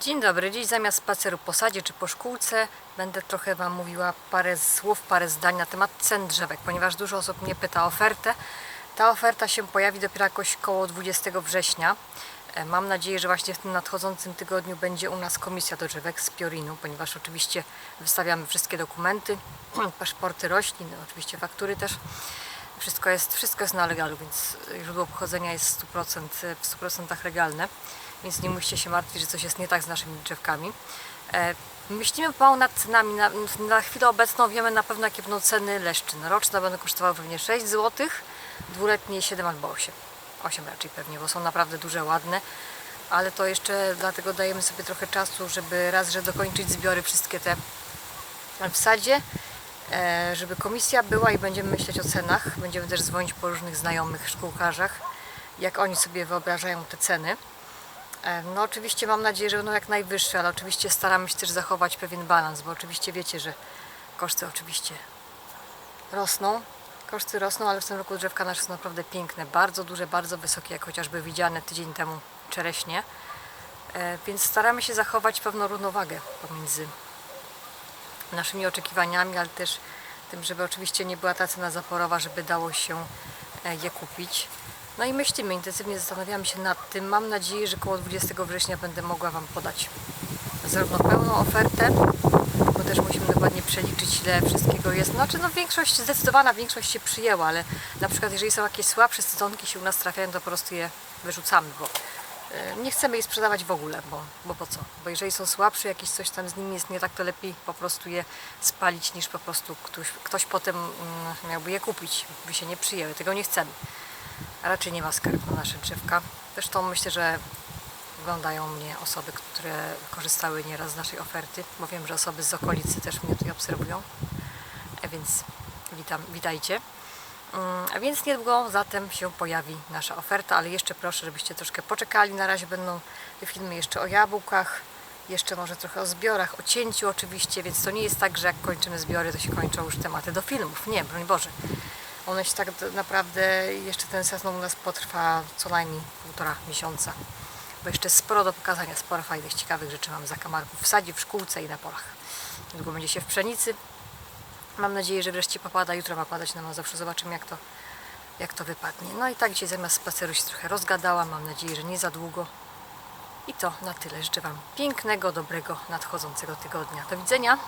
Dzień dobry. Dziś zamiast spaceru po sadzie czy po szkółce będę trochę Wam mówiła parę słów, parę zdań na temat cen drzewek, ponieważ dużo osób mnie pyta o ofertę. Ta oferta się pojawi dopiero jakoś koło 20 września. E, Mam nadzieję, że właśnie w tym nadchodzącym tygodniu będzie u nas komisja do drzewek z Piorinu, ponieważ oczywiście wystawiamy wszystkie dokumenty, paszporty roślin, oczywiście faktury też. Wszystko jest, wszystko jest na legalu, więc źródło pochodzenia jest 100%, w 100% legalne, więc nie musicie się martwić, że coś jest nie tak z naszymi drzewkami. E, Myślimy pomału nad cenami. Na, na chwilę obecną wiemy na pewno, jakie będą ceny leszczyn. Roczne będą kosztowały pewnie 6 zł, dwuletnie 7 albo 8. 8 raczej pewnie, bo są naprawdę duże, ładne. Ale to jeszcze dlatego dajemy sobie trochę czasu, żeby raz, że dokończyć zbiory wszystkie te w sadzie, e, żeby komisja była i będziemy myśleć o cenach. Będziemy też dzwonić po różnych znajomych szkółkarzach, jak oni sobie wyobrażają te ceny. E, No oczywiście mam nadzieję, że będą jak najwyższe, ale oczywiście staramy się też zachować pewien balans, bo oczywiście wiecie, że koszty oczywiście rosną. Koszty rosną, ale w tym roku drzewka nasze są naprawdę piękne, bardzo duże, bardzo wysokie, jak chociażby widziane tydzień temu czereśnie. E, Więc staramy się zachować pewną równowagę pomiędzy naszymi oczekiwaniami, ale też tym, żeby oczywiście nie była ta cena zaporowa, żeby dało się e, je kupić. No i myślimy, intensywnie zastanawiamy się nad tym. Mam nadzieję, że koło 20 września będę mogła Wam podać zarówno pełną ofertę, bo też musimy dokładnie przeliczyć, ile wszystkiego jest. Znaczy, no większość, zdecydowana większość się przyjęła, ale na przykład jeżeli są jakieś słabsze sezonki się u nas trafiają, to po prostu je wyrzucamy, bo e, nie chcemy je sprzedawać w ogóle, bo, bo po co? Bo jeżeli są słabsze, jakieś coś tam z nimi jest nie tak, to lepiej po prostu je spalić, niż po prostu ktoś, ktoś potem mm, miałby je kupić, by się nie przyjęły. Tego nie chcemy. Raczej nie ma skarg na nasze drzewka. Zresztą myślę, że oglądają mnie osoby, które korzystały nieraz z naszej oferty, bo wiem, że osoby z okolicy też mnie tutaj obserwują. A więc witam, witajcie. Mm, A więc niedługo zatem się pojawi nasza oferta, ale jeszcze proszę, żebyście troszkę poczekali. Na razie będą filmy jeszcze o jabłkach, jeszcze może trochę o zbiorach, o cięciu oczywiście, więc to nie jest tak, że jak kończymy zbiory, to się kończą już tematy do filmów. Nie, broń Boże. One się tak naprawdę, jeszcze ten sezon u nas potrwa co najmniej półtora miesiąca. Bo jeszcze sporo do pokazania, sporo fajnych, ciekawych rzeczy mam za kamarków w sadzie, w szkółce i na polach. Niedługo będzie się w pszenicy. Mam nadzieję, że wreszcie popada. Jutro ma padać na Mazowszu. Zobaczymy jak to, jak to wypadnie. No i tak dzisiaj zamiast spaceru się trochę rozgadałam. Mam nadzieję, że nie za długo. I to na tyle. Życzę Wam pięknego, dobrego, nadchodzącego tygodnia. Do widzenia.